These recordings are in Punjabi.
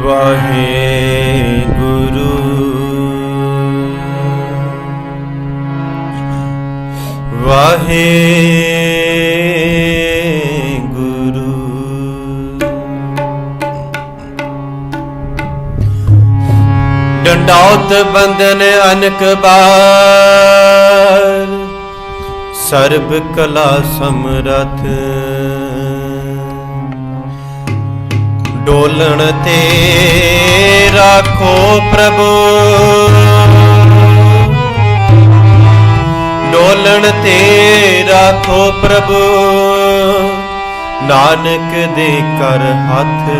ਵਾਹਿਗੁਰੂ। ਵਾਹਿਗੁਰੂ। ਡੰਡੌਤ ਬੰਦਨ ਅਨਕ ਬਾਰ। ਸਰਬ ਕਲਾ ਸਮਰਥ। ਡੋਲਣ ਤੇ ਰੱਖੋ ਪ੍ਰਭੂ। ਡੋਲਣ ਤੇ ਰੱਖੋ ਪ੍ਰਭੂ। ਨਾਨਕ ਦੇ ਕਰ ਹੱਥ।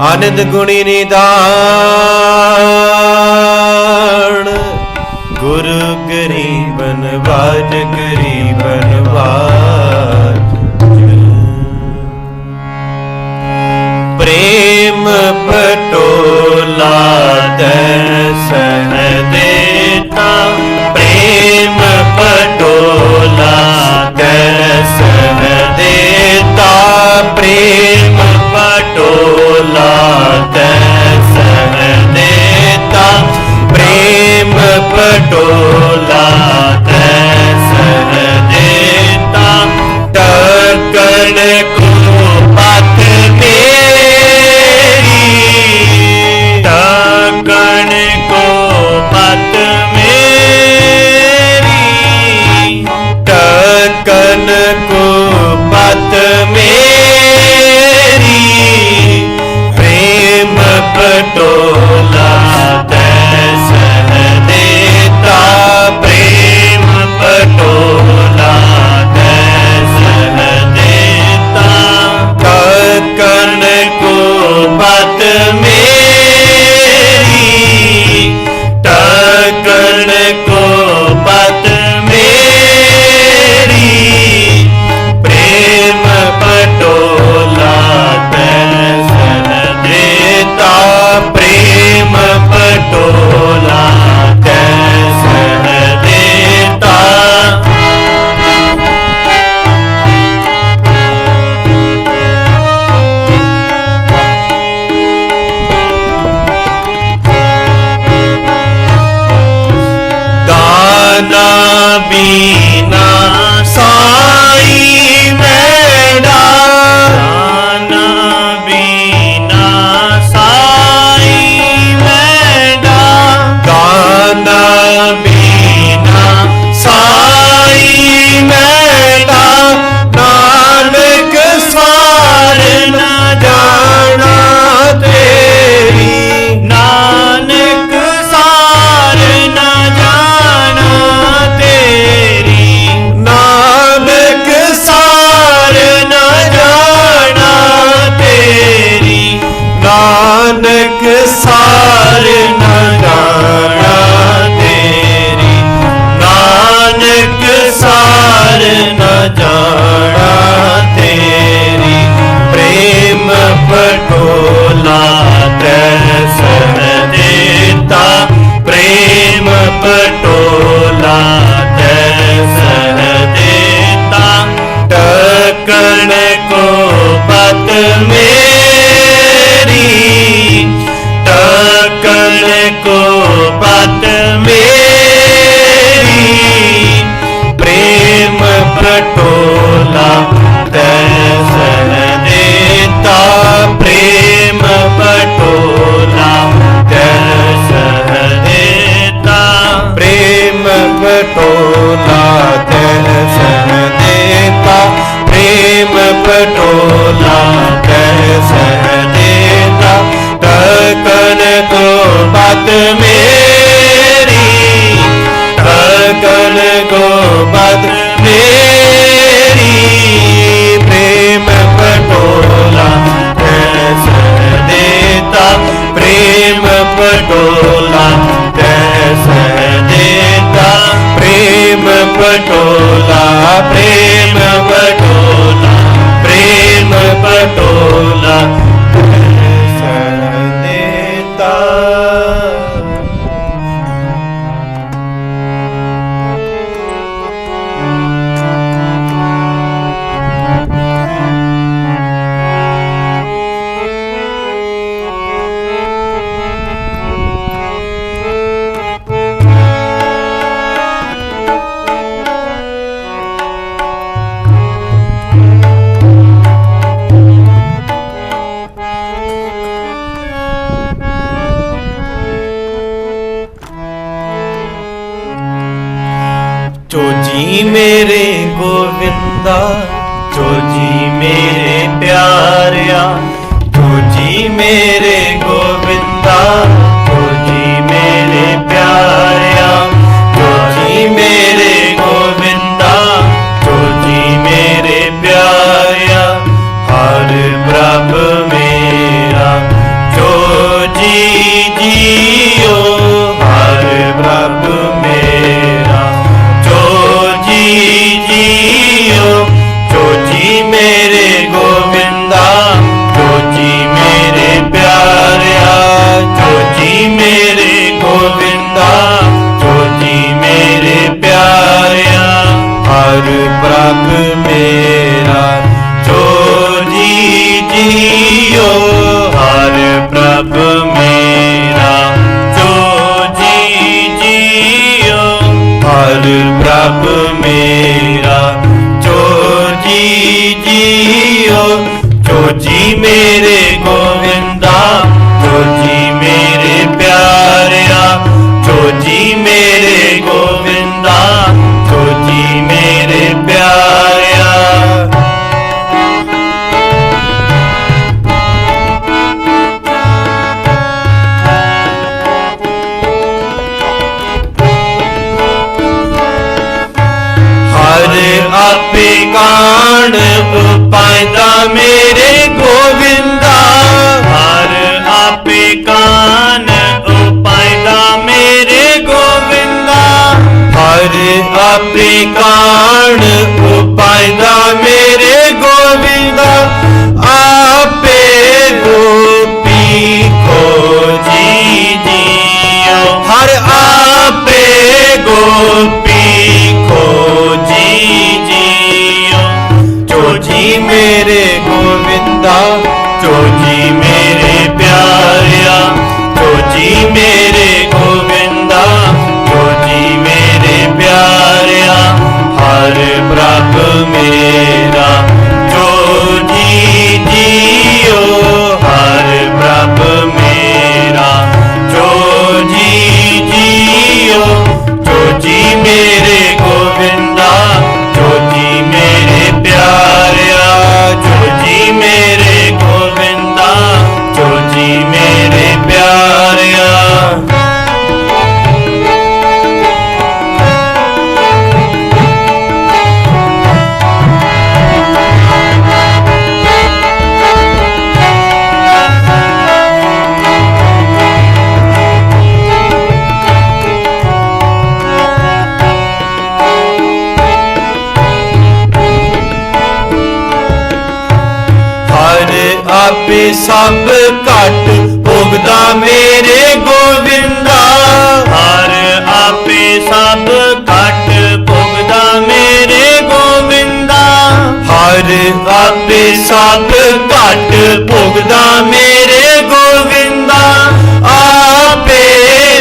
ਆਨੰਦ ਗੁਣੀ ਨਿਦਾਨ। ਗੁਰੂ ਗਰੀਬਨ ਵਾਜ ਗਰੀਬਨ ਵਾਜ। ਪ੍ਰੇਮ ਪਟੋਲਾ ਦਰਸ਼ਨ ਦੇਤਾ। ਪ੍ਰੇਮ ਪਟੋਲਾ ਦਰਸ਼ਨ ਦੇਤਾ। ਪ੍ਰੇਮ ਪਟੋਲਾ ਦਰਸ਼ਨ ਦੇਤਾ। ਪ੍ਰੇਮ ਪਟੋਲਾ ટોલા પ્રેમ ਦਾ ਜੋ ਜੀ ਮੇਰੇ ਪਿਆਰਿਆ ਜੋ ਜੀ ਮੇਰੇ ਗੁਰ ਪ੍ਰਭ ਮੇ Ganga ਸਭ ਘਟ ਭੋਗਦਾ ਮੇਰੇ ਗੋਵਿੰਦਾ। ਹਰ ਆਪੇ ਸਭ ਘਟ ਭੋਗਦਾ ਮੇਰੇ ਗੋਵਿੰਦਾ। ਹਰ ਆਪੇ ਸਭ ਘਟ ਭੋਗਦਾ ਮੇਰੇ ਗੋਵਿੰਦਾ। ਆਪੇ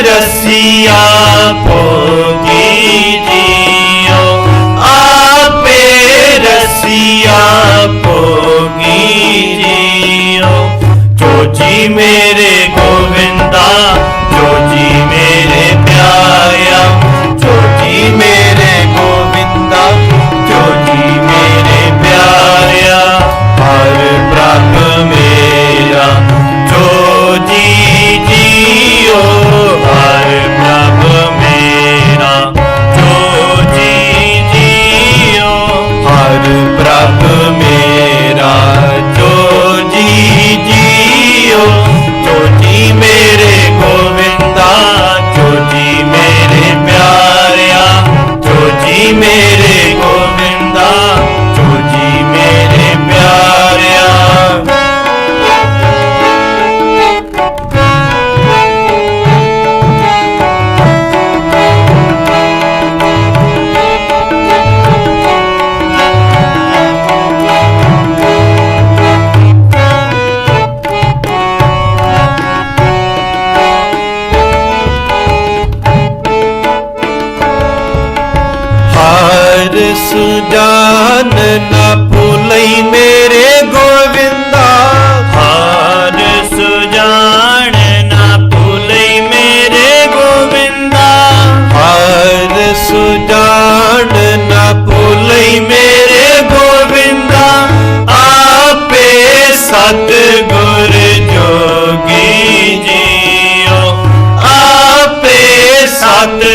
ਰਸੀਆ ਭੋਗ me. साथ